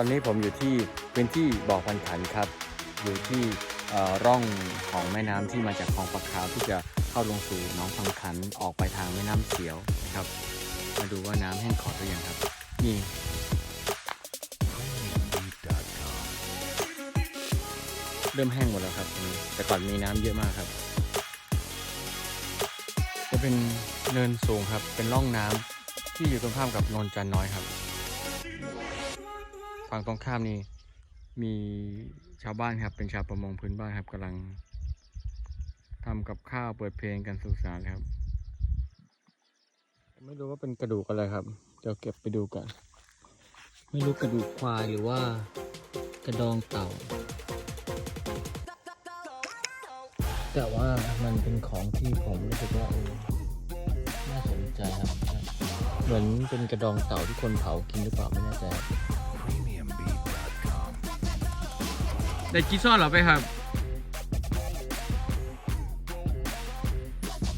ตอนนี้ผมอยู่ที่พื้นที่บ่อพันขันครับ อยู่ที่เอ่อร่องของแม่น้ำที่มาจากคลองปลาขาวที่จะเข้าลงสู่หนองพังขันออกไปทางแม่น้ำเสียวนะครับ มาดูว่าน้ำแห้งขอดหรือยังครับ นี่เริ่มแห้งหมดแล้วครับตรงนี้แต่ก่อนมีน้ำเยอะมากครับจะเป็นเนินสูงครับ เป็นร่องน้ำที่อยู่ตรงข้ามกับโนนจันน้อยครับ ฝั่งตรงข้ามนี่มีชาวบ้านครับ เป็นชาวประมงพื้นบ้านครับกำลังทำกับข้าวเปิดเพลงกันสุขสันต์ครับ ไม่รู้ว่าเป็นกระดูกอะไรครับ เดี๋ยวเก็บไปดูกัน ไม่รู้กระดูกควายหรือว่ากระดองเต่า แต่ว่ามันเป็นของที่ผมรู้สึกว่าน่าสนใจครับ เหมือนเป็นกระดองเต่าที่คนเผากินหรือเปล่าไม่แน่ใจ ได้กีซ่อนเหรอไปครับ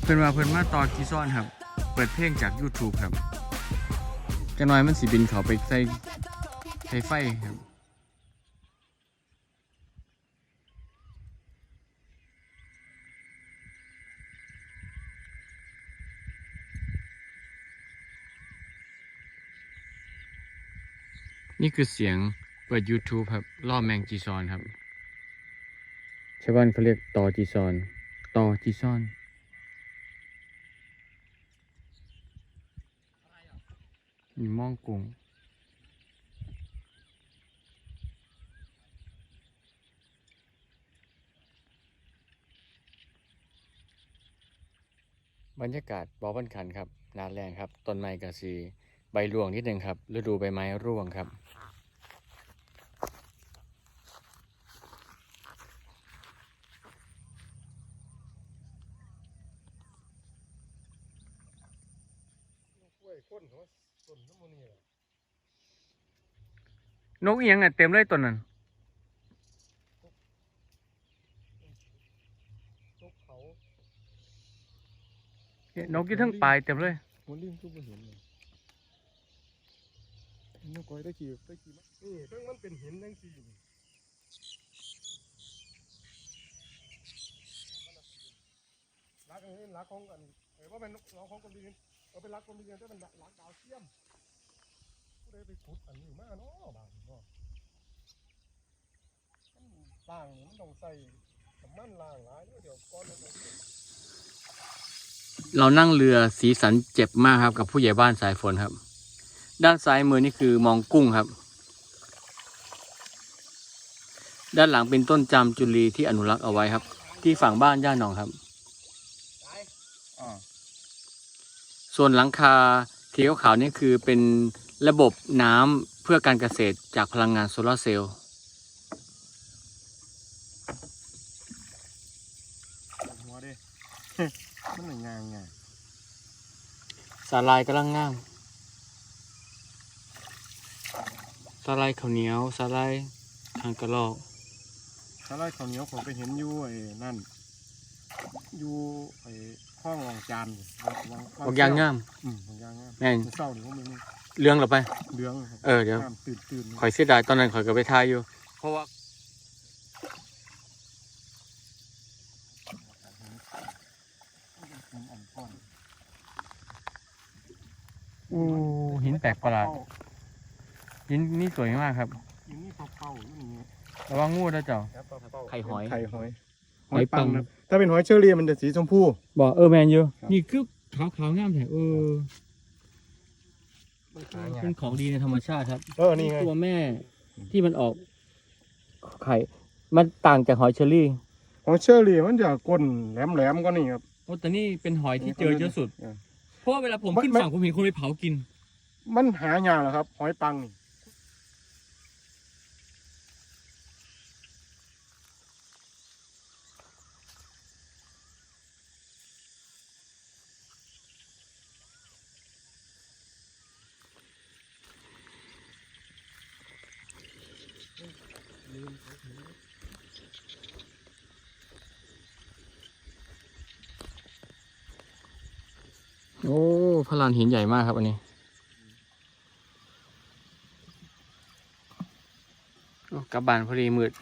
เพื่นมาเพื่นมาต่อกีซ่อนครับ เปิดเพลงจาก YouTube ครับจะน้อยมันสีบินเขาไปใส่ใส่ไฟครับนี่คือเสียงเปิด YouTube ครับล่อแมงจีซอนครับ ชาวบ้านเขาเรียกตอจีซอนตอจีซอนมีม่องกุ้งบรรยากาศบอบันขันครับนาแรงครับ ต้นไม้กระสี ใบร่วงนิดนึงครับ ฤดูใบไม้ร่วงครับ กล้วยข้นเขาต้นน้ำมันนี่แหละนกเอียงอะเต็มเลยต้นนั้นนกเขานกอยู่ทั้งปลายเต็มเลยหัวลิงก็ไม่เห็นเลยนกก้อยได้กี่ได้กี่มั้ยนี่เพิ่งมันเป็นเห็นทั้งสี่นี่รักอันนี้รักของกันเออว่าเป็นน้องของกรมดิน เออเป็นรักกรมดินแต่เป็นรักดาวเทียมผู้ใดไปขุดอันนี้มาเนาะบางเนาะมันล่างมันต้องใส่น้ำมันล่างหลายเดี๋ยวก้อนมันเรานั่งเรือสีสันเจ็บมากครับ กับผู้ใหญ่บ้านสายฝนครับ ด้านซ้ายมือนี่คือมองกุ้งครับ ด้านหลังเป็นต้นจามจุลีที่อนุรักษ์เอาไว้ครับ ที่ฝั่งบ้านย่าหนองครับ ส่วนหลังคาที่ขาวๆนี่คือเป็นระบบน้ำเพื่อการเกษตรจากพลังงานโซลาร์เซลล์หัวดิมันหนึ่งงานไงสาลายกำลังงามสาลายข้าวเหนียวสาลายทางกระลอกถ้าไล่ข้าวเหนียวผมไปเห็นอยู่ไอ้นั่นอยู่ไอ้ ห้องรองจานวังวังบอกยางงามอืมของยางงามแม่นเศร้าหรือว่ามันเรื่องเหรอไป เหลืองครับเออเดี๋ยวน้ำตื่นตื่นข่อยเสียดายตอนนั้นข่อยก็ไปทายอยู่ เพราะว่าหินอ่อนก้อนอู้หินแปลกประหลาดหินนี่สวยมากครับหินนี่เป่าๆอยู่นี่ระวังงูนะเจ้าเป่าๆไข่หอยไข่หอย หอยปังครับถ้าเป็นหอยเชอรี่มันจะสีชมพู บอกเออแมนอยู่ครับนี่คือขาวขาวๆงามแท้เออเป็นของดีในธรรมชาติครับเออนี่ไงตัวแม่ที่มันออกไข่มันต่างจากหอยเชอรี่หอยเชอรี่มันจะก้นแหลมๆก็นี่ครับ โอ้แต่นี่เป็นหอยที่เจอเยอะสุดเออเพราะว่าเวลาผมมันขึ้นมันฝั่งผมเห็นคนไปเผากิน มันหายากเหรอครับ หอยปังนี่ โอ้พลานหินใหญ่มากครับอันนี้กลับบ้านพอดีมืด